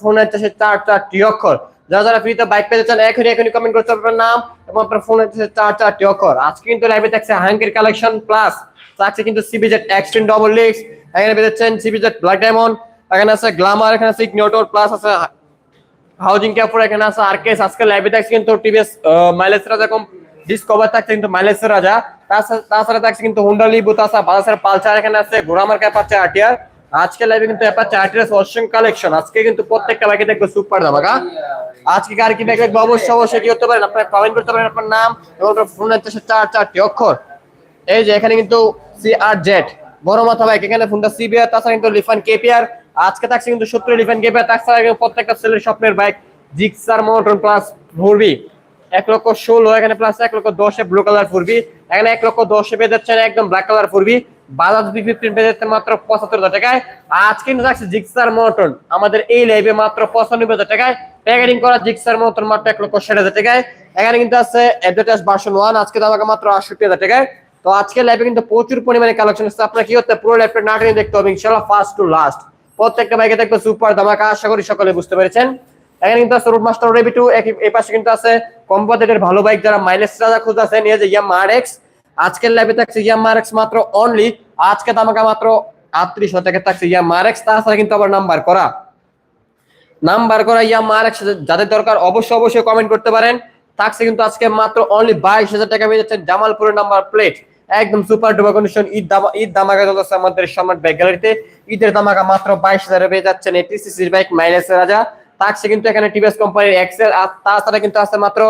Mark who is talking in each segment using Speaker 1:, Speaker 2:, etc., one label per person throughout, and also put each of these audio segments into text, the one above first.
Speaker 1: Phone হচ্ছে চার চারটি অক্ষর। যারা যারা ফ্রিতে বাইক পেতে চান, এখনই এখনই কমেন্ট করতে নাম এবং আপনার চার চারটি অক্ষর। আজকে কিন্তু লাইভে থাকছে হ্যাঙ্কের কালেকশন প্লাস কিন্তু ডবল লিক্স এখানে ব্ল্যাক ডায়মন্ড এখানে আছে গ্লামার এখানে আছে ইগনোটর প্লাস আছে হাউজিং ক্যাপর এখানে আছে আরকেস আজকে লাইভে কিন্তু টিভিএস মাইলেজ রাজা কম ডিসকভার থাকছে কিন্তু মাইলেজ রাজা। তাছাড়া থাকছে কিন্তু হুন্ডা লিবু তাছাড়া বাজাসের পালচার এখানে আছে ঘোড়ামার ক্যাপ আছে আটিয়ার আজকে লাইভে কিন্তু অ্যাপাচে আটিয়ার অসং কালেকশন আজকে কিন্তু প্রত্যেকটা বাইকে দেখবে সুপার দামাকা আজকে কার কি ব্যাগ অবশ্যই অবশ্যই কি করতে পারেন আপনারা কমেন্ট করতে পারেন আপনার নাম এবং আপনার ফোন হচ্ছে চার, চারটি অক্ষর। এই যে এখানে কিন্তু সি আর জেড বড় মাথা বাইক এখানে ফোনটা সিবিআর তাছাড়া কিন্তু লিফান কেপিআর আজকে থাকছে কিন্তু সত্তর লিফান কেপিআর তাছাড়া প্রত্যেকটা ছেলের স্বপ্নের বাইক জিক্সার মোটর প্লাস ভরবি এক লক্ষ ষোলো, এখানে প্লাস এক লক্ষ দশে ব্লু কালার ফুরবি এখানে এক লক্ষ দশে পেয়ে একদম ব্ল্যাক কালার ফুরবি বাজাজ বি ফিফটিন মাত্র পঁচাত্তর হাজার টাকায়। আজ কিন্তু থাকছে জিক্সার মোটন আমাদের এই লাইভে মাত্র পঁচানব্বই হাজার টাকায়। প্যাকেটিং করা জিক্সার মোটর মাত্র এক লক্ষ ষাট হাজার টাকায়। এখানে কিন্তু আছে অ্যাডভার্টাইজ ভার্সন ওয়ান আজকে মাত্র আটষট্টি হাজার টাকায়। তো আজকে লাইভে কিন্তু প্রচুর পরিমাণে কালেকশন আছে আপনার কি হচ্ছে পুরো লাইভটা না টেনে দেখতে হবে, ইনশাআল্লাহ ফার্স্ট টু লাস্ট প্রত্যেকটা বাইকে দেখবে সুপার ধামাকা, আশা করি সকলে বুঝতে পেরেছেন। এখানে কিন্তু আছে রুট মাস্টার রেবি টু এই পাশে কিন্তু আছে কম্পাউন্ডের ভালো বাইক যারা মাইলেজ খুঁজে নিয়ে যে ইয়াম আর এক্স আজকের লাইভে থাকছে ইয়াম এক্স মাত্র অনলি আজকে দামাকা মাত্র আটত্রিশ হাজার টাকা থাকছে ইয়াম আর এক্স তাছাড়া কিন্তু আবার নাম্বার করা। নাম্বার করা ইয়াম এক্স যাদের দরকার অবশ্যই অবশ্যই কমেন্ট করতে পারেন। থাকছে কিন্তু আজকে মাত্র অনলি বাইশ হাজার টাকা পেয়ে যাচ্ছেন জামালপুরের নাম্বার প্লেট একদম সুপার ডুপার কন্ডিশন ঈদ দামা ঈদ দামাকা চলছে আমাদের সম্রাট ব্যাগ গ্যালারিতে ঈদের দামাকা মাত্র বাইশ হাজারে পেয়ে যাচ্ছেন এটি সিসির বাইক মাইলেজ রাজা। থাকছে কিন্তু এখানে টিভিএস কোম্পানির এক্সেল আর তাছাড়া কিন্তু আছে মাত্র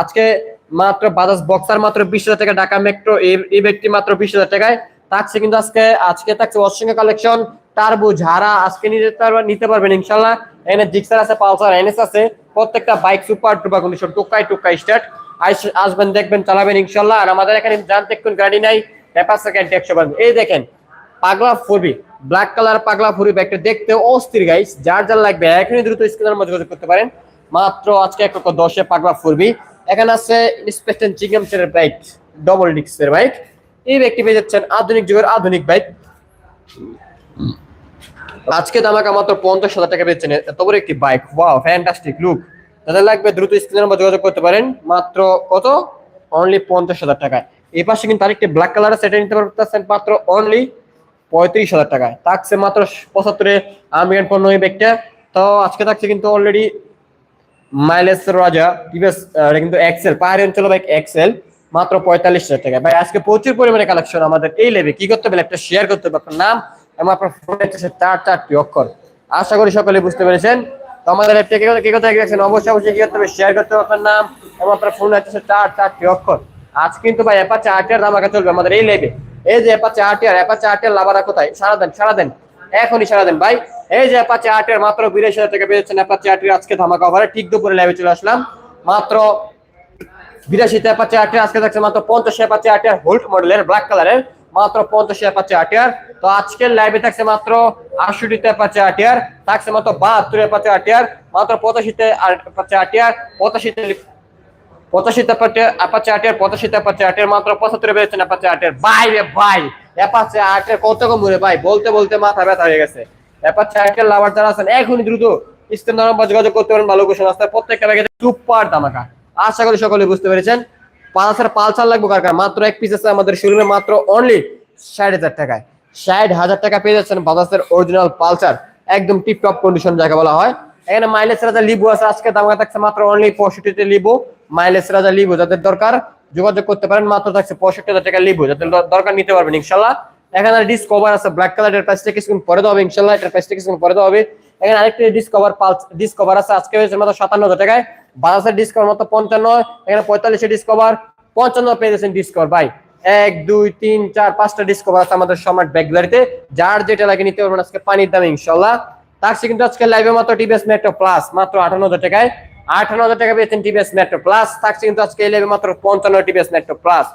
Speaker 1: আজকে মাত্র বাজাজ বক্সার মাত্র বিশ হাজার টাকা, ঢাকা মেট্রো এই ব্যক্তি মাত্র বিশ হাজার টাকায়। থাকছে কিন্তু আজকে আজকে থাকছে অসংখ্য কালেকশন টার্বো, ঝাড়া, আজকে নিতে পারবেন ইনশাল্লাহ। এনে জিক্সার আছে, পালসার এনএস আছে। প্রত্যেকটা বাইক সুপার টুপা কন্ডিশন টুকাই টুকাই স্টার্ট আসবেন, দেখবেন, চালাবেন ইনশাল্লাহ। আর আমাদের এখানে জানতে কোন গাড়ি নাই। পেপার সেকেন্ড একশো এই দেখেন, পাগলা ফুরবি ব্ল্যাক কালার পাগলা ফুরবি ব্যাগটা দেখতে অস্থির গাইস যার যার লাগবে, এখনই দ্রুত স্ক্রিনের মধ্যে করতে পারেন। মাত্র আজকে এক লক্ষ দশে পাগলা ফুরবি। এখানে আছে ইন্সপেক্টর চিগম চেনের বাইক ডবল ডিক্সের বাইক এই ব্যক্তি পেয়ে যাচ্ছেন আধুনিক যুগের আধুনিক বাইক আজকে দামাকা মাত্র পঞ্চাশ হাজার টাকা পেয়েছেন। এত বড় একটি বাইক ওয়াও ফ্যান্টাস্টিক লুক তাদের লাগবে দ্রুত স্ক্রিনের মধ্যে যোগাযোগ করতে পারেন, মাত্র কত? অনলি পঞ্চাশ হাজার টাকায়। এই পাশে কিন্তু আরেকটি ব্ল্যাক কালার সেটা নিতে পারতেছেন, মাত্র অনলি পঁয়ত্রিশ হাজার টাকায়। থাকছে মাত্র পঁচাত্তরে আমিয়ান পণ্য এই ব্যাগটা তো আজকে থাকছে কিন্তু অলরেডি মাইলেজ রাজা কিন্তু এক্সেল পাহাড়ি অঞ্চল বাইক এক্সেল মাত্র পঁয়তাল্লিশ হাজার টাকা। ভাই, আজকে প্রচুর পরিমাণে কালেকশন আমাদের এই কি করতে হবে? একটা শেয়ার করতে হবে আপনার নাম এবং আপনার চারটি অক্ষর। আশা করি সকলে বুঝতে পেরেছেন। তো আমাদের কি কথা অবশ্যই অবশ্যই কি করতে হবে? শেয়ার করতে হবে আপনার নাম এবং আপনার ফোনে চার চারটি অক্ষর। আজ কিন্তু ভাই অ্যাপাচে আটের দাম আগে চলবে আমাদের এই লেবে এই যে অ্যাপাচে আটের অ্যাপাচে আটের লাভারা কোথায়? সারা দেন সারা দেন। এখনই সারা দেন ভাই এই যে অ্যাপাচে আটের মাত্র বিরাশি হাজার টাকা পেয়েছেন অ্যাপাচে আটের আজকে ধামাকা ওভারে ঠিক দুপুরে লেবে চলে আসলাম মাত্র বিরাশিতে অ্যাপাচে আটের আজকে থাকছে মাত্র পঞ্চাশ অ্যাপাচে আটের হোল্ড মডেলের ব্ল্যাক কালারের মাত্র পঞ্চাশ অ্যাপাচে আটের তো আজকের লাইভে থাকছে মাত্র আটষট্টিতে অ্যাপাচে আটের থাকছে মাত্র বাহাত্তর অ্যাপাচে আটের মাত্র পঁচাশিতে অ্যাপাচে আটের পঁচাশিতে পঁচাশিতে অ্যাপাচে আটের পঁচাশিতে অ্যাপাচে আটের মাত্র পঁচাত্তরে পেয়েছেন অ্যাপাচে আটের ভাই রে ভাই অ্যাপাচে আটের কত কমুরে ভাই, বলতে বলতে মাথা ব্যথা হয়ে গেছে। অ্যাপাচে আটের লাভার যারা আছেন, এখনই দ্রুত নাম্বার যোগাযোগ করতে পারেন, ভালো আসতে প্রত্যেকটা ব্যাগে সুপার দামাকা আশা করি সকলে বুঝতে পেরেছেন। পালসার পালসার লাগবে কার কার? মাত্র এক পিস আছে আমাদের শোরুমে মাত্র অনলি ষাট হাজার টাকায়। ষাট হাজার টাকা পেয়ে যাচ্ছেন বাজাজের অরিজিনাল পালসার। একদম টিপ টপ কন্ডিশন যাকে বলা হয়। এখানে মাইলেজ রাজা লিবু আছে, আজকে দাম থাকছে মাত্র অনলি পঁয়ষট্টিতে লিবু। মাইলেজ রাজা লিবু, যাদের দরকার যোগাযোগ করতে পারেন। মাত্র থাকছে পঁয়ষট্টি হাজার টাকা লিবু যাদের দরকার নিতে পারবেন ইনশাল্লাহ। এখানে ডিসকভার আছে ব্ল্যাক কালারের প্রাইসটা কিছুক্ষণ পরে দেওয়া হবে ইনশাল্লাহ, এটার প্রাইসটা কিছুক্ষণ পরে দেওয়া হবে। এখানে আরেকটি ডিসকভার পালস ডিসকভার আছে, আজকে হয়েছে মাত্র সাতান্ন হাজার টাকায়। বাজাজের ডিসকভার মাত্র পঞ্চান্ন, এখানে পঁয়তাল্লিশে ডিসকভার পঞ্চান্ন পেয়ে গেছেন ডিসকভার ভাই। এক, দুই, তিন, চার, পাঁচটা ডিসকভার আছে আমাদের সমার্ট ব্যাগ গ্যালারিতে যার যেটা লাগে নিতে পারবেন আজকে পানির দামে ইনশাল্লাহ। তার কিন্তু আজকে লাইভে মাত্র টিভিএস মেট্রো প্লাস মাত্র আঠান্ন হাজার টাকায়। আঠান্ন হাজার টাকা পেয়েছেন টিভিএস মেট্রো প্লাস থাকছে কিন্তু আজকে লাইভে মাত্র পঞ্চান্ন টিভিএস মেট্রো প্লাস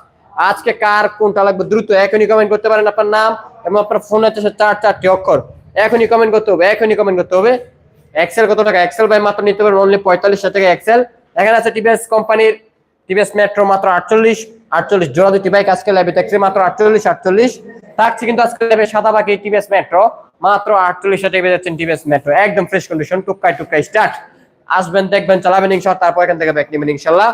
Speaker 1: আজকে কার কোনটা লাগবে দ্রুত এখনই কমেন্ট করতে পারেন আপনার নাম এবং আপনার ফোন হচ্ছে চার চারটি অক্ষর। এখনই কমেন্ট করতে হবে, এখনই কমেন্ট করতে হবে। এক্সেল কত টাকা? এক্সেল বাই মাত্র নিতে পারবেন অনলি পঁয়তাল্লিশ টাকা এক্সেল এখানে আছে টিভিএস কোম্পানির টিভিএস মেট্রো মাত্র আটচল্লিশ আটচল্লিশ জোড়া দুটি বাইক আজকে লাইভে থাকছে মাত্র আটচল্লিশ আটচল্লিশ। থাকছে কিন্তু আজকে লাইভে সাদা বাকি টিভিএস মেট্রো মাত্র আটচল্লিশ টাকা পেয়ে টিভিএস মেট্রো একদম ফ্রেশ কন্ডিশন টুকাই টুকাই স্টার্ট আসবেন, দেখবেন, চালাবেন ইনশাল্লাহ তারপর এখান থেকে ব্যাক নেবেন ইনশাল্লাহ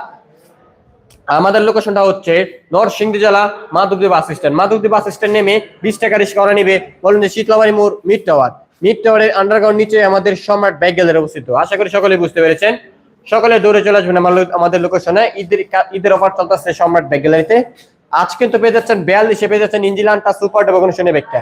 Speaker 1: আমাদের লোকেশনটা হচ্ছে নরসিংদী জেলা Madhabdi bus stand Madhabdi bus stand নেমে বিশ টাকা রিক্সা করে নিবে। বলুন যে শীতলাবাড়ি মোড় মিড টাওয়ার মিড টাওয়ারের আন্ডারগ্রাউন্ড নিচে আমাদের সম্রাট ব্যাগ গ্যালারি অবস্থিত। আশা করি সকলে বুঝতে পেরেছেন। সকলে দৌড়ে চলে আসবেন আমাদের লোকেশনে ঈদের ঈদের অফার চলতেছে সম্রাট ব্যাগ গ্যালারিতে আজ কিন্তু পেয়ে যাচ্ছেন বিয়াল্লিশে, পেয়ে যাচ্ছেন ইঞ্জিলানটা সুপার ডোবা কন্ডিশনের ব্যাগটা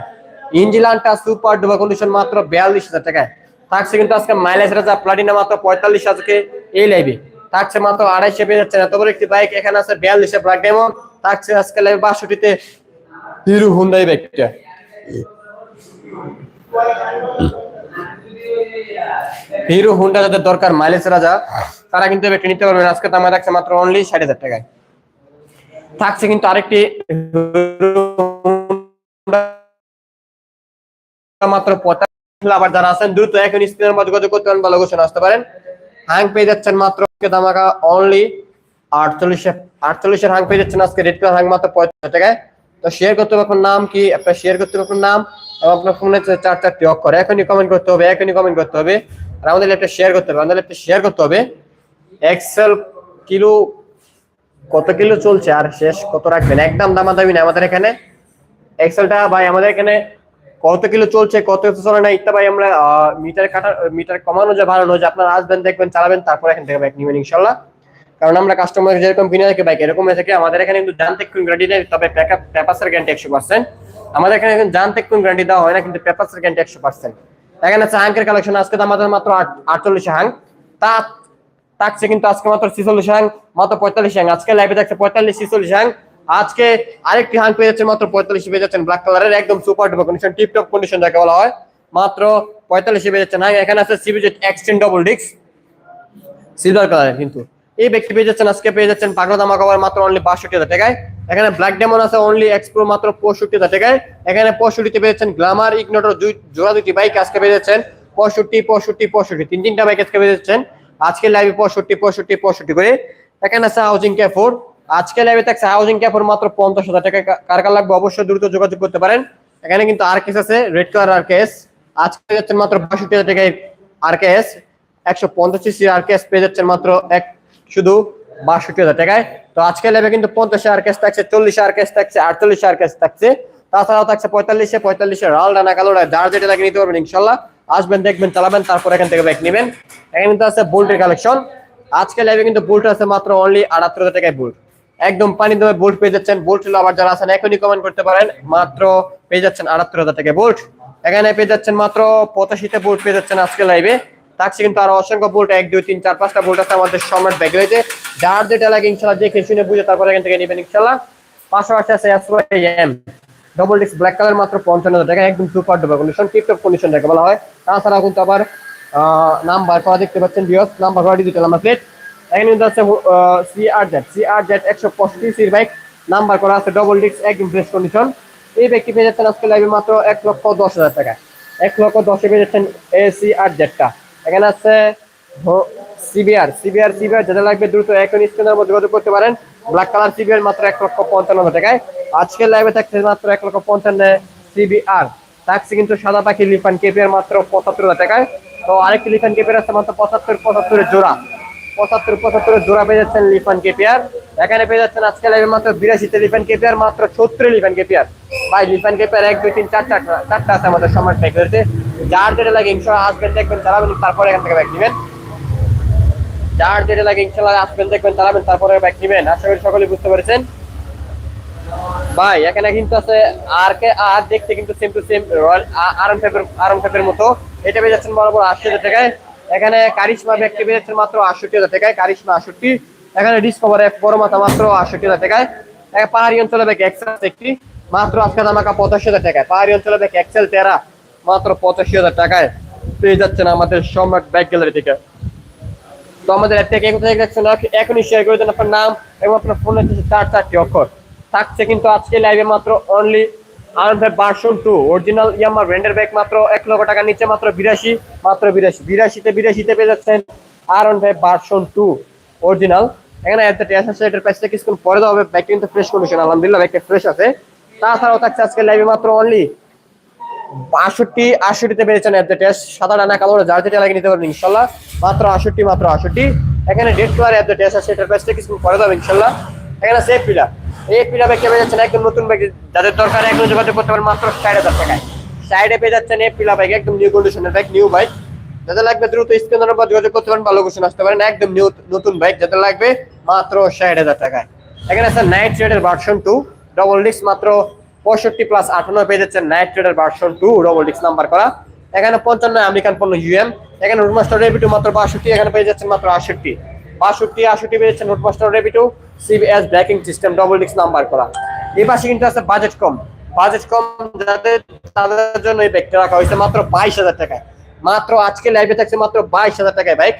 Speaker 1: ইঞ্জিলানটা সুপার ডোবা কন্ডিশন মাত্র বিয়াল্লিশ হাজার টাকায়। থাকছে কিন্তু আজকে মাইলেজ রাজা প্লাটিনা মাত্র পঁয়তাল্লিশ আজকে এই লাইভে থাকছে মাত্র আড়াইশে পেয়ে যাচ্ছেন। এত বড় একটি বাইক এখানে আছে বিয়াল্লিশে ব্ল্যাক ডায়মন্ড থাকছে আজকে লাইভ বাষট্টিতে হিরো হুন্ডাই বাইকটা হিরো হুন্ডা যাদের দরকার মাইলেজ রাজা তারা কিন্তু এবার নিতে পারবেন। আজকে দাম রাখছে মাত্র অনলি ষাট হাজার টাকায়। থাকছে কিন্তু আরেকটি মাত্র পঁচাশি আবার যারা আছেন, দ্রুত এখন স্ক্রিনের মধ্যে যোগাযোগ করতে পারেন বা লোকেশন আসতে পারেন। হ্যাং পেয়ে যাচ্ছেন মাত্র দামাকা অনলি আটচল্লিশে, আটচল্লিশের হ্যাং পেয়ে যাচ্ছেন আজকে রেড কালার হ্যাং মাত্র পঁয়তাল্লিশ টাকায়। তো শেয়ার করতে হবে নাম কি? আপনার শেয়ার করতে হবে নাম এবং আপনার ফোনে চার চারটি অক্ষর। এখনই কমেন্ট করতে হবে, এখনই কমেন্ট করতে হবে। আর আমাদের ল্যাপটপ শেয়ার করতে হবে, আমাদের ল্যাপটপ শেয়ার করতে হবে। এক্সেল কিলো কত কিলো চলছে? আর শেষ কত রাখবেন? একদম দামাদামি না আমাদের এখানে। এক্সেলটা ভাই আমাদের এখানে কত কিলো চলছে, কত কিলো চলে না ইত্যা ভাই আমরা মিটার কাটা মিটার কমানো যায় বাড়ানো যায় আপনারা আসবেন, দেখবেন, চালাবেন, তারপর এখান থেকে বাইক নেবেন ইনশাল্লাহ কারণ আমরা কাস্টমার যেরকম কিনে রাখি বাইক এরকম হয়ে থাকে আমাদের এখানে কিন্তু জানতে কোন গ্যারান্টি নেই তবে পেপাসের গ্যারান্টি একশো পার্সেন্ট আমাদের এখানে জানতে কোন গ্যারান্টি দেওয়া হয় না, কিন্তু পেপাসের গ্যারান্টি একশো পার্সেন্ট এখানে আছে হাঙ্কের কালেকশন আজকে তো আমাদের মাত্র আটচল্লিশ হাং তা, থাকছে কিন্তু আজকে মাত্র ছিচল্লিশ হ্যাং মাত্র পঁয়তাল্লিশ হ্যাং আজকে লাইভে থাকছে পঁয়তাল্লিশ, ছিচল্লিশ হ্যাং আজকে আরেকটি হ্যাং পেয়ে যাচ্ছে, মাত্র পঁয়তাল্লিশ পেয়ে যাচ্ছেন ব্ল্যাক কালারের একদম super duper condition tiptop condition যাকে বলা হয়। মাত্র পঁয়তাল্লিশ পেয়ে যাচ্ছেন। হ্যাঁ এখানে আছে সিবিজেট এক্সটেন ডবল ডিক্স সিলভার কালারের কিন্তু। এই ব্যক্তি পেয়ে যাচ্ছেন, আজকে পেয়ে যাচ্ছেন পাগলা দামা কভার মাত্র অনলি বাষট্টি হাজার টাকায়। এখানে ব্ল্যাক ডেমন আছে অনলি এক্সপ্রো মাত্র পঁয়ষট্টি হাজার টাকায়। এখানে পঁয়ষট্টিতে পেয়ে যাচ্ছেন গ্লামার ইগনোটর দুই জোড়া দুটি বাইক আজকে পেয়ে যাচ্ছেন পঁয়ষট্টি পঁয়ষট্টি পঁয়ষট্টি। তিন তিনটা বাইক আজকে পেয়ে যাচ্ছেন। আজকে লাইভে পঁয়ষট্টি পঁয়ষট্টি পঁয়ষট্টি করে। এখানে আছে হাউজিং ক্যাফোর আজকে লাইভে থাকছে হাউজিং ক্যাফোর মাত্র পঞ্চাশ হাজার টাকা। কার কার লাগবে অবশ্যই দ্রুত যোগাযোগ করতে পারেন। এখানে কিন্তু আর কেস আছে রেড কালার আর কেস আজকে যাচ্ছেন মাত্র বাষট্টি হাজার টাকায় আর কেস একশো পঞ্চাশ সিসি আর কেস পেয়ে যাচ্ছেন মাত্র এক শুধু বাষট্টি হাজার টাকায়। তো আজকে লেবে কিন্তু পঞ্চাশে আর কেস থাকছে, চল্লিশে আর কেস থাকছে, আটচল্লিশে আর কেস থাকছে। তাছাড়াও থাকছে পঁয়তাল্লিশে পঁয়তাল্লিশে রাল ডানা কালো যার যেটা লাগে নিতে পারবেন ইনশাল্লাহ। আসবেন, দেখবেন, চালাবেন, তারপর এখান থেকে ব্যাক নেবেন। এখানে কিন্তু আছে বোল্টের কালেকশন আজকে লাইভে কিন্তু বোল্ট আছে মাত্র অনলি আটাত্তর হাজার টাকায় বোল্ট একদম পানি দেবে বোল্ট পেয়ে যাচ্ছেন। বোল্ট আবার যারা আছেন, এখনই কমেন্ট করতে পারেন। মাত্র পেয়ে যাচ্ছেন আটাত্তর হাজার টাকায় বোল্ট এখানে পেয়ে যাচ্ছেন মাত্র পঁচাশিতে বোল্ট পেয়ে যাচ্ছেন আজকে লাইভে থাকছে কিন্তু আরও অসংখ্য বোল্ট এক, দুই, তিন, চার, পাঁচটা বোল্ট আছে আমাদের সম্রাট ব্যাগ রয়েছে যার যেটা লাগে ইনশাল্লাহ দেখে শুনে বুঝে তারপর এখান থেকে নেবেন ইনশাল্লাহ। পাশাপাশি আছে M double disc black colour মাত্র পঞ্চান্ন হাজার টাকা, একদম super duper condition tiptop condition যাকে বলা হয়। তাছাড়াও কিন্তু আবার নাম্বার করা দেখতে পাচ্ছেন বিয়স নাম্বার করা ডিজিটাল নাম্বার প্লেট এখানে কিন্তু আছে C R Z C R Z একশো পঁয়ষট্টি সির বাইক, নাম্বার করা আছে ডবল ডিস্ক কন্ডিশন এই পেয়ে যাচ্ছেন আজকে লাইভে মাত্র এক লক্ষ দশ হাজার টাকা এক লক্ষ দশে পেয়ে যাচ্ছেন আর জেডটা এখানে আছে সিবিআর সিবিআর সিবিআর যেটা লাগবে দ্রুত এখন স্ক্রিনের মধ্যে যোগাযোগ করতে পারেন। ব্ল্যাক কালার সিবিআর মাত্র এক লক্ষ পঞ্চান্ন হাজার টাকায়। আজকের লাইভে থাকছে মাত্র এক লক্ষ পঞ্চান্ন সিবিআর থাকছে কিন্তু সাদা পাখি লিফান কেপিআর মাত্র পঁচাত্তর হাজার টাকায়। তো আরেকটি লিফান কেপিআর আছে মাত্র পঁচাত্তর, পঁচাত্তরের জোড়া। পঁচাত্তর, পঁচাত্তরের জোড়া পেয়ে যাচ্ছেন লিফান কেপিআর এখানে পেয়ে যাচ্ছেন আজকে লাইভে মাত্র বিরাশিতে লিফান কেপিআর মাত্র সত্তর লিফান কেপিআর ভাই, লিফান কেপিআর এক, দুই, তিন চারটা চারটা আছে আমাদের সমাজ ব্যাগ রয়েছে যার যেটা লাগে ইনশাল্লাহ আসবেন দেখবেন, চালাবেন, তারপরে এখান থেকে ব্যাগ নেবেন। যার যেটা লাগে ইনশাল্লাহ আসবেন দেখবেন, চালাবেন, তারপরে ব্যাগ নেবেন। আশা করি সকলে বুঝতে পেরেছেন। ভাই, এখানে কিন্তু আছে আর কে আর দেখতে কিন্তু same to same royal RM ফাইভের আরএম ফাইভের মতো। এটা পেয়ে যাচ্ছেন বরাবর আশি হাজার টাকায়। এখানে কারিশমা ব্যাগটি পেয়ে মাত্র আটষট্টি হাজার টাকায়, কারিশমা আটষট্টি। এখানে ডিসকভার এক বড় মাথা মাত্র আটষট্টি হাজার টাকায়। পাহাড়ি অঞ্চলে ব্যাগ এক্সেল একটি, মাত্র আজকে দামাকা পঁচাশি হাজার টাকায়। পাহাড়ি অঞ্চলে ব্যাগ এক্সেল তেরা, মাত্র পঁচাশি হাজার টাকায়। পেয়ে যাচ্ছেন আমাদের সম্রাট ব্যাগ গ্যালারি থেকে। তো আমাদের একটা কে কোথায় দেখছেন এখনই শেয়ার করে দেন আপনার নাম এবং আপনার ফোনে চার চারটি অক্ষর। থাকছে কিন্তু আজকে লাইভে মাত্র অনলি আনন্দ ভাই টু অরিজিনাল ইয়ামা ব্র্যান্ডের ব্যাগ মাত্র এক লক্ষ টাকা নিচে মাত্র বিরাশি মাত্র বিরাশি, বিরাশিতে বিরাশিতে পেয়ে যাচ্ছেন আরন ভাই ভার্সন টু অরিজিনাল এখানে একটা টেস্ট আছে প্রাইসটা কিছুক্ষণ পরে দেওয়া হবে ব্যাগ কিন্তু ফ্রেশ কন্ডিশন আলহামদুলিল্লাহ ব্যাগটা ফ্রেশ আছে। তাছাড়াও থাকছে আজকে লাইভে মাত্র অনলি বাষট্টি আষট্টিতে পেয়েছেন অ্যাপ টেস্ট সাদা ডানা কালো, যার যেটা লাগে নিতে পারবেন, ইনশাল্লাহ। মাত্র আষট্টি মাত্র আষট্টি। এখানে ডেট কালার অ্যাপ টেস্ট আছে, এটার প্রাইসটা কিছু করে দেবো ইনশাল্লাহ। এখানে সেফ পিলা এই পিলা ব্যাগ পেয়ে যাচ্ছেন একদম নতুন ব্যাগ। যাদের দরকার এখন যোগাযোগ করতে পারেন মাত্র ষাট হাজার টাকায়। সাইডে পেয়ে যাচ্ছেন এই পিলা বাইক একদম নিউ কন্ডিশনের বাইক নিউ বাইক যাদের লাগবে দ্রুত স্ক্রিনের উপর যোগাযোগ করতে পারেন, ভালো কোশ্চেন আসতে পারেন। একদম নিউ নতুন বাইক যাদের লাগবে মাত্র ষাট হাজার টাকায়। এখানে আছে নাইট রেডের ভার্সন টু ডবল ডিস্ক মাত্র পঁয়ষট্টি প্লাস আটান্ন পেয়ে যাচ্ছেন নাইট রেডের version two double disc number করা। এখানে পঞ্চান্ন আমেরিকান পণ্য ইউএম এখানে রুটমাস্টার রেবিটু মাত্র বাষট্টি, এখানে পেয়ে যাচ্ছেন মাত্র আষট্টি বাষট্টি আষট্টি পেয়ে যাচ্ছেন রুটমাস্টার রেবিটু CBS braking system double disc number করা। এই পাশে কিন্তু আছে বাজেট কম বাজেট কম যাদের, তাদের জন্য এই ব্যাগটা রাখা হয়েছে মাত্র বাইশ হাজার টাকায়। মাত্র আজকে লাইভে থাকছে মাত্র বাইশ হাজার টাকায় বাইক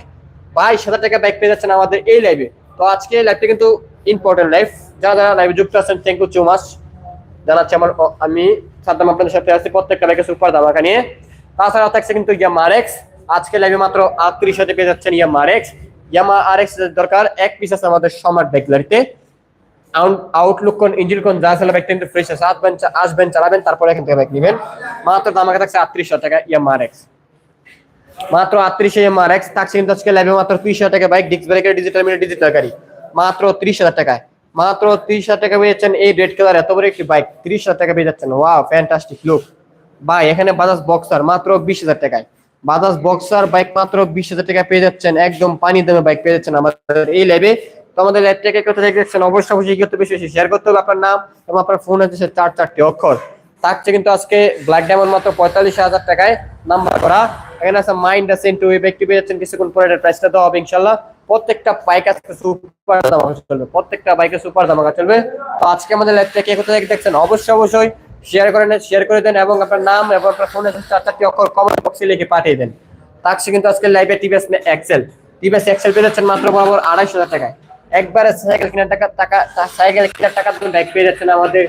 Speaker 1: বাইশ হাজার টাকা বাইক পেয়ে যাচ্ছেন আমাদের এই লাইভে তো আজকে লাইভটা কিন্তু ইম্পর্টেন্ট লাইভ যারা যারা লাইভে যুক্ত আছেন থ্যাংক ইউ সো মাচ জানাচ্ছি আমার, আমি সাদ্দাম আপনাদের সাথে আছি প্রত্যেকটা বাইকে সুপার দামাকা নিয়ে। তাছাড়া থাকছে কিন্তু ইয়ামা আর এক্স আজকে লাইভে মাত্র আটত্রিশ হাতে পেয়ে যাচ্ছেন ইয়ামা আর এক্স ইয়ামা আর দরকার, এক পিস আছে আমাদের সম্রাট বাইক গাড়িতে আউটলুক কোন ইঞ্জিন কোন যা আছে বাইক কিন্তু ফ্রেশ আছে, আসবেন আসবেন, চালাবেন, তারপরে এখান থেকে বাইক নেবেন। মাত্র দামাকা থাকছে আটত্রিশ টাকা ইয়ামা এক্স মাত্র আটত্রিশ এম আর এক্স থাকছে কিন্তু আজকে লাইভে মাত্র ত্রিশ হাজার টাকা বাইক ডিস্ক ব্রেকের ডিজিটাল মিটার ডিজিটাল গাড়ি। মাত্র ত্রিশ হাজার টাকায়। মাত্র ত্রিশ হাজার টাকা পেয়েছেন এই রেড কালার এত বড় একটি বাইক ত্রিশ হাজার টাকা পেয়ে যাচ্ছেন। ওয়াও ফ্যান্টাস্টিক লুক ভাই, এখানে বাজাজ বক্সার মাত্র বিশ হাজার টাকায়। বাজাজ বক্সার বাইক মাত্র বিশ হাজার টাকা পেয়ে যাচ্ছেন। একদম পানি দামে বাইক পেয়ে যাচ্ছেন আমাদের এই লাইভে তো আমাদের লাইভটাকে কোথায় দেখছেন? অবশ্যই অবশ্যই করতে বেশি বেশি শেয়ার করতে হবে। আপনার নাম এবং আপনার ফোন আছে চার চারটি অক্ষর। থাকছে কিন্তু আজকে ব্ল্যাক ডায়মন্ড মাত্র পঁয়তাল্লিশ হাজার টাকায় নাম্বার করা। এখানে আছে মাইন্ড আছে ইন্টু ওই ব্যক্তি পেয়ে যাচ্ছেন। কিছুক্ষণ পরে এটার প্রাইসটা দেওয়া হবে ইনশাল্লাহ প্রত্যেকটা বাইক আজকে সুপার দামাকা চলবে। প্রত্যেকটা বাইকে সুপার দামাকা চলবে। তো আজকে আমাদের লাইভটা কে কোথা দেখছেন? অবশ্যই অবশ্যই শেয়ার করে নেন শেয়ার করে দেন এবং আপনার নাম এবং আপনার ফোনে চার চারটি অক্ষর কমেন্ট বক্সে লিখে পাঠিয়ে দেন। থাকছে কিন্তু আজকে লাইভে টিভিএস এক্সেল টিভিএস এক্সেল পেয়ে যাচ্ছেন মাত্র বরাবর আড়াইশো হাজার টাকায়। একবারে সাইকেল কেনার টাকা টাকা সাইকেল কেনার টাকা তুমি বাইক পেয়ে যাচ্ছেন আমাদের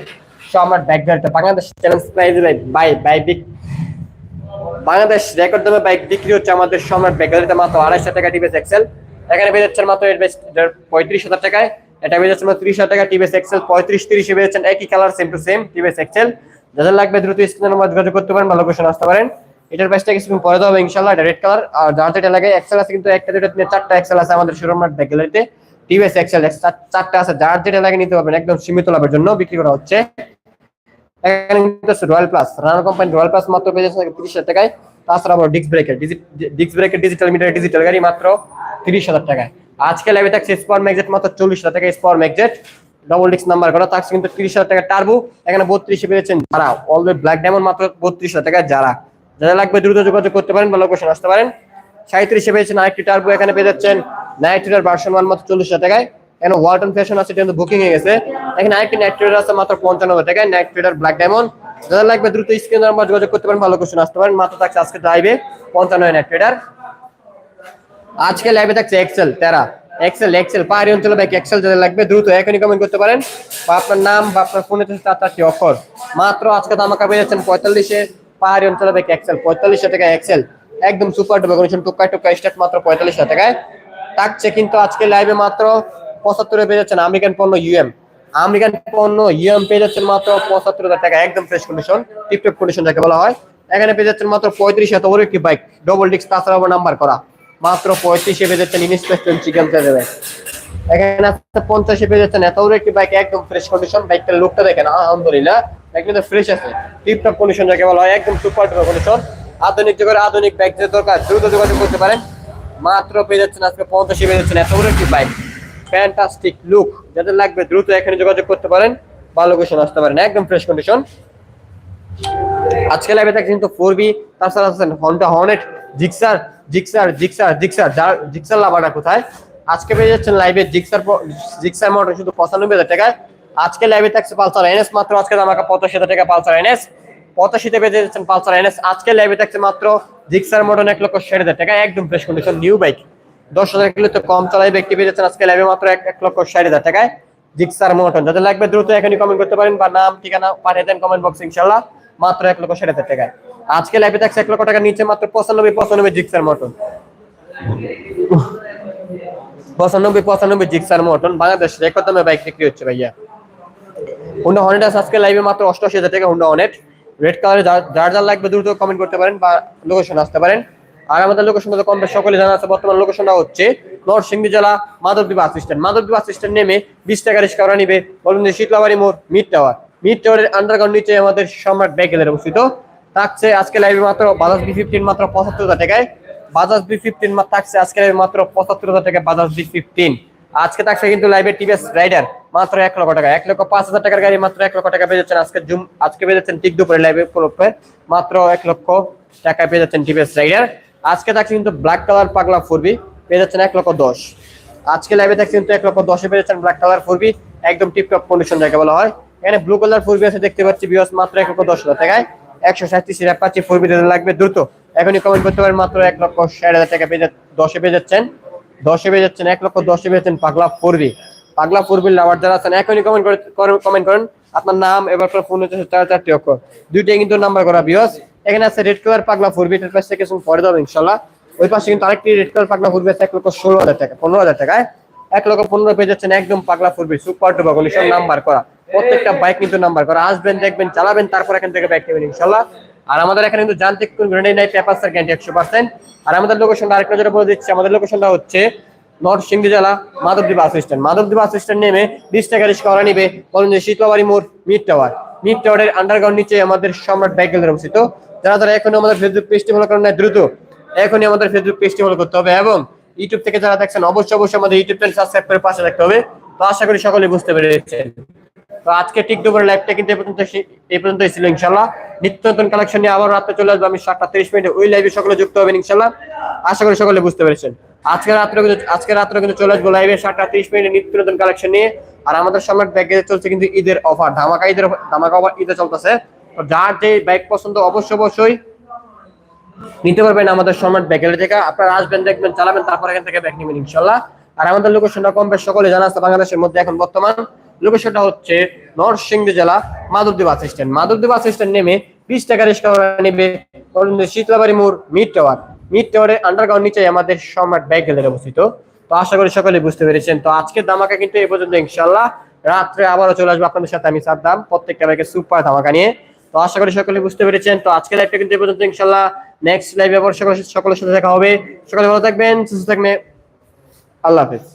Speaker 1: বাইক গাড়িতে বাংলাদেশ চ্যালেঞ্জ প্রাইজ বাই বাই বিগ বাংলাদেশ রেকর্ড দামে বাইক বিক্রি হচ্ছে আমাদের সম্রাট গাড়িতে মাত্র আড়াইশো টাকা টিভিএস এক্সেল এখানে পেয়ে যাচ্ছেন মাত্র পঁয়ত্রিশ হাজার টাকায়। এটা পেয়ে যাচ্ছে ত্রিশ হাজার টাকা টিভিএস এক্সেল পঁয়ত্রিশ, তিরিশে যাচ্ছেন একই colour same to same TVS XL যাদের লাগবে দ্রুত স্ক্রিনের নম্বর যোগাযোগ করতে পারেন বা লোকেশন আসতে পারেন। এটার প্রাইসটা কিছুক্ষণ পরে দেওয়া হবে ইনশাল্লাহ এটা রেড কালার আর যার যেটা লাগে এক্সেল আছে, কিন্তু একটা দুটো তিনটে, চারটা এক্সেল আছে আমাদের বাইক গ্যালারিতে টিভিএস এক্সেল চারটা আছে, যার যেটা লাগে নিতে পারবেন, একদম সীমিত লাভের জন্য বিক্রি করা হচ্ছে। এখানে কিন্তু royal plus Rana company royal plus মাত্র পেয়ে যাচ্ছে হাজার টাকায়। তাছাড়া আবার ডিস্ক ব্রেকের ডিস্ক ব্রেকের ডিজিটাল মিটার ডিজিটাল গাড়ি মাত্র তিরিশ হাজার টাকায়। আজকে লাইভে থাকছে স্পর ম্যাগজেট মাত্র চল্লিশ হাজার টাকা স্পর ম্যাগজেট ডবল ডিস্ক নাম্বার করা, থাকছে কিন্তু তিরিশ হাজার টাকা টার্বো এখানে বত্রিশে পেয়েছেন যারা অলওয়েজ ব্ল্যাক ডায়মন্ড মাত্র বত্রিশ হাজার টাকা যারা যারা লাগবে দ্রুত যোগাযোগ করতে পারেন বা লোকেশন আসতে পারেন। সাঁত্রিশে পেয়েছেন আরেকটি টার্বো এখানে পেয়ে যাচ্ছেন নাইট্রিটার ভার্সন ওয়ান মাত্র চল্লিশ হাজার টাকায়। এখানে ওয়ালটন ফ্যাশন আছে কিন্তু বুকিং হয়ে গেছে। এখানে আরেকটি নাইট আছে, মাত্র পঞ্চান্ন হাজার টাকায় নাইট ট্রেডার ব্ল্যাক ডায়মন্ড যারা লাগবে দ্রুত স্ক্রিন নাম্বার যোগাযোগ করতে পারেন ভালো কোশ্চেন আসতে পারেন, মাত্র থাকছে আজকে লাইভে পঞ্চান্ন নাইট ট্রেডার আজকে লাইভে থাকছে এক্সেল তেরা এক্সেল এক্সেল পাহাড়ি অঞ্চলে বাইক এক্সেল যাদের লাগবে, দ্রুত এখনই কমেন্ট করতে পারেন। বা আপনার নাম বা আপনার ফোনে চার চারটি অক্ষর। মাত্র আজকে পেয়ে যাচ্ছেন পঁয়তাল্লিশে পাহাড়ি অঞ্চলে বাইক এক্সেল পঁয়তাল্লিশশো টাকা এক্সেল একদম সুপার ডুবে কন্ডিশন টুকাই টুকাই স্টার্ট মাত্র পঁয়তাল্লিশ হাজার টাকায়। থাকছে কিন্তু আজকে লাইভে মাত্র পঁচাত্তরে পেয়ে যাচ্ছেন আমেরিকান পণ্য ইউএম আমেরিকান পণ্য ইউএম পেয়ে যাচ্ছেন মাত্র পঁচাত্তর হাজার টাকা একদম ফ্রেশ কন্ডিশন টিপটপ কন্ডিশন যাকে বলা হয়। এখানে পেয়ে যাচ্ছেন মাত্র পঁয়ত্রিশ বড় একটি বাইক ডবল ডিস্ক তাছাড়া নাম্বার করা। মাত্র পঁয়ত্রিশে পেয়ে যাচ্ছেন ইনস্পেকশন চিকেন এখানে আছে পঞ্চাশে পেয়ে যাচ্ছেন এত একটি বাইক একদম ফ্রেশ কন্ডিশন বাইকটার লুকটা দেখেন, আলহামদুলিল্লাহ বাইক ফ্রেশ আছে। টিপটপ কন্ডিশন যাকে বলা হয়, একদম সুপার ডুপার কন্ডিশন আধুনিক যুগের আধুনিক বাইক যে দরকার, দ্রুত যোগাযোগ করতে পারেন। মাত্র পেয়ে যাচ্ছেন আজকে পঞ্চাশে পেয়ে যাচ্ছেন এত একটি বাইক ফ্যান্টাস্টিক লুক যাদের লাগবে দ্রুত এখানে যোগাযোগ করতে পারেন। ভালো লোকেশন আসতে পারেন, একদম ফ্রেশ কন্ডিশন আজকে লাইভে থাকছে কিন্তু ফোর বি তাছাড়া আছেন Honda Hornet Gixxer Gixxer Gixxer Gixxer Gixxer লাভাটা কোথায়? আজকে পেয়ে যাচ্ছেন লাইভে জিক্সার জিক্সার মোটর শুধু পঁচানব্বই হাজার টাকায়। আজকে লাইভে থাকছে পালসার এনএস মাত্র আজকে আমাকে পঁচাশি হাজার টাকা পালসার এনএস পঁচাশিতে পেয়ে যাচ্ছেন পালসার এনএস আজকে লাইভে থাকছে মাত্র জিক্সার মোটর এক লক্ষ ষাট হাজার টাকা, একদম ফ্রেশ কন্ডিশন নিউ বাইক দশ হাজার কিলো তো কম চলাই ব্যক্তি পেয়ে যাচ্ছেন আজকে লাইভে মাত্র এক লক্ষ ষাট হাজার টাকায়। জিক্সার মোটন যাদের লাগবে দ্রুত এখনই কমেন্ট করতে পারেন বা নাম, ঠিকানা পাঠিয়ে দেন কমেন্ট বক্স ইনশাল্লাহ মাত্র এক লক্ষ ষাট হাজার টাকায় আজকে থাকছে এক লক্ষ টাকা নিচে মাত্র পঁচানব্বই পঁচানব্বই জিক্সার মটন। পঁচানব্বই পঁচানব্বই জিক্সার মটন। বাংলাদেশ রেকর্ড দামে বাইক বিক্রি হচ্ছে ভাইয়া। হুন্ডা হনেট আছে, আজকে লাইভে মাত্র অষ্টআশি হাজার টাকা হুন্ডা হনেট রেড কালারে যার যার লাগবে দ্রুত কমেন্ট করতে পারেন বা লোকেশন আসতে পারেন। আর আমাদের লোকেশনটা তো কম সকলে জানা আছে, বর্তমান লোকেশনটা হচ্ছে নরসিংদী জেলা Madhabdi bus stand Madhabdi bus stand নেমে বিশ টাকা রিক্সা নিবে। বলুন যে শীতলাবাড়ি মোড় মিড টাওয়ার মিড টাওয়ারের আন্ডারগ্রাউন্ড নিচে আমাদের সম্রাট ব্যাগেলের অবস্থিত। থাকছে আজকে লাইভে মাত্র বাজাজ বি ফিফটিন মাত্র পঁচাত্তর হাজার টাকায়। বাজাজ বি ফিফটিন থাকছে আজকে লাইভে মাত্র পঁচাত্তর হাজার টাকায় বাজাজ বি ফিফটিন আজকে থাকছে কিন্তু লাইভে টিভিএস রাইডার মাত্র এক লক্ষ টাকা। এক লক্ষ পাঁচ হাজার টাকার গাড়ি মাত্র এক লক্ষ টাকা পেয়ে যাচ্ছেন আজকে জুম আজকে পেয়ে যাচ্ছেন ঠিক দুপুরে লাইভে উপলক্ষে। মাত্র এক লক্ষ টাকা পেয়ে যাচ্ছেন টিভিএস রাইডার আজকে থাকছে কিন্তু ব্ল্যাক কালার পাগলা ফোরবি, পেয়ে যাচ্ছেন এক লক্ষ দশ। আজকে লাইভে থাকছে কিন্তু এক লক্ষ দশে পেয়ে যাচ্ছেন ব্ল্যাক কালার ফোরবি, একদম টিপটপ কন্ডিশন যাকে বলা হয়। এখানে ব্লু কালার ফোরবি আছে, দেখতে পাচ্ছি বিয়স মাত্র এক লক্ষ দশ হাজার টাকায়। একশো সাঁত্রিশ অ্যাপাচি ফোরবি লাগবে দ্রুত। এখনই কমেন্ট করতে পারেন, মাত্র এক লক্ষ ষাট হাজার টাকা পেয়ে দশে পেয়ে যাচ্ছেন। দশে পেয়ে যাচ্ছেন, এক লক্ষ দশে পেয়ে যাচ্ছেন পাগলা ফোরবি পাগলা ফোরবি লাভার যারা আছেন, এখনই কমেন্ট করে কমেন্ট করেন। আপনার নাম, এবার ফোন হচ্ছে, চার চারটি অক্ষর। দুইটাই কিন্তু নাম্বার করা বিয়স এখানে আছে রেড কালার পাগলা ফোরবি এটার পাশে কিছু পরে দেবো ইনশাল্লাহ। ওই পাশে কিন্তু আরেকটি রেড কালার পাগলা ফোরবি আছে, এক লক্ষ ষোলো হাজার টাকা, পনেরো হাজার টাকায়। এক লক্ষ পনেরো পেয়ে যাচ্ছেন একদম পাগলা ফুরবি সুপার টুবা কন্ডিশন নাম্বার করা। প্রত্যেকটা বাইক কিন্তু নাম্বার করা। আসবেন, দেখবেন, চালাবেন, তারপর এখান থেকে বাইক নেবেন ইনশাল্লাহ আর আমাদের এখানে কিন্তু যান্ত্রিক কোন গ্রেনেড নাই পেপার স্যার গ্যারান্টি একশো পার্সেন্ট আর আমাদের লোকেশনটা আরেকটা যেটা বলে দিচ্ছি, আমাদের লোকেশনটা হচ্ছে নর্থ সিংড়ি জেলা Madhabdi bus stand. Madhabdi bus stand নেমে বিশ টাকা রিক্সা করা নিবে বলুন যে শীতলাবাড়ি মোড় মিড টাওয়ার মিড টাওয়ারের আন্ডারগ্রাউন্ড নিচে আমাদের সম্রাট বাইকেলের অবস্থিত। যারা যারা এখনও আমাদের ফেসবুক পেজটি ফলো করেন না দ্রুত এখনই আমাদের ফেসবুক পেজটি ফলো করতে হবে এবং ইউটিউব থেকে যারা দেখছেন, অবশ্যই অবশ্যই আমাদের ইউটিউব চ্যানেল সাবস্ক্রাইব করে পাশে রাখতে হবে। তো আশা করি সকলে বুঝতে পেরেছেন। তো আজকে টিকটকের লাইভটা কিন্তু এই পর্যন্ত এই পর্যন্তই ছিল ইনশাল্লাহ নিত্য নতুন কালেকশন নিয়ে আবার রাতে চলে আসব আমি সাতটা তিরিশ মিনিটে। ওই লাইভে সকলে যুক্ত হবেন ইনশাল্লাহ আশা করি সকলে বুঝতে পেরেছেন। আজকে রাত্রে কিন্তু আজকে রাত্রে কিন্তু চলে আসব লাইভে সাতটা তিরিশ মিনিটে নিত্য নতুন কালেকশন নিয়ে। আর আমাদের সম্রাট ব্যাগে চলছে কিন্তু ঈদের অফার ধামাকা ঈদের ধামাকা অফার ঈদে চলতেছে। তো যার যে বাইক পছন্দ অবশ্যই অবশ্যই নিতে পারবেন আমাদের সম্রাট ব্যাগের থেকে। আপনারা আসবেন, দেখবেন, চালাবেন, তারপর এখান থেকে ব্যাগ নেবেন ইনশাল্লাহ আর আমাদের লোকেশনটা কম বেশ সকলে জানা আছে বাংলাদেশের মধ্যে এখন বর্তমান। লোকেশনটা হচ্ছে নরসিংদী জেলা Madhabdi bus stand. Madhabdi bus stand নেমে বিশ টাকা রিক্সা নেবে শীতলাবাড়ি মোড় মিড টাওয়ার। মিড টাওয়ারের আন্ডারগ্রাউন্ড নিচে আমাদের সম্রাট ব্যাগেলের অবস্থিত। তো আশা করি সকলে বুঝতে পেরেছেন। তো আজকের দামাকা কিন্তু এই পর্যন্ত ইনশাল্লাহ রাত্রে আবারও চলে আসব আপনাদের সাথে আমি সাদ্দাম, প্রত্যেকটা ব্যাগের সুপার ধামাকা নিয়ে। তো আশা করি সকলে বুঝতে পেরেছেন। তো আজকের লাইভটা কিন্তু এই পর্যন্ত ইনশাল্লাহ নেক্সট লাইভে আবার সকলের সাথে- দেখা হবে। সকলে ভালো থাকবেন, সুস্থ থাকবেন। আল্লাহ হাফিজ।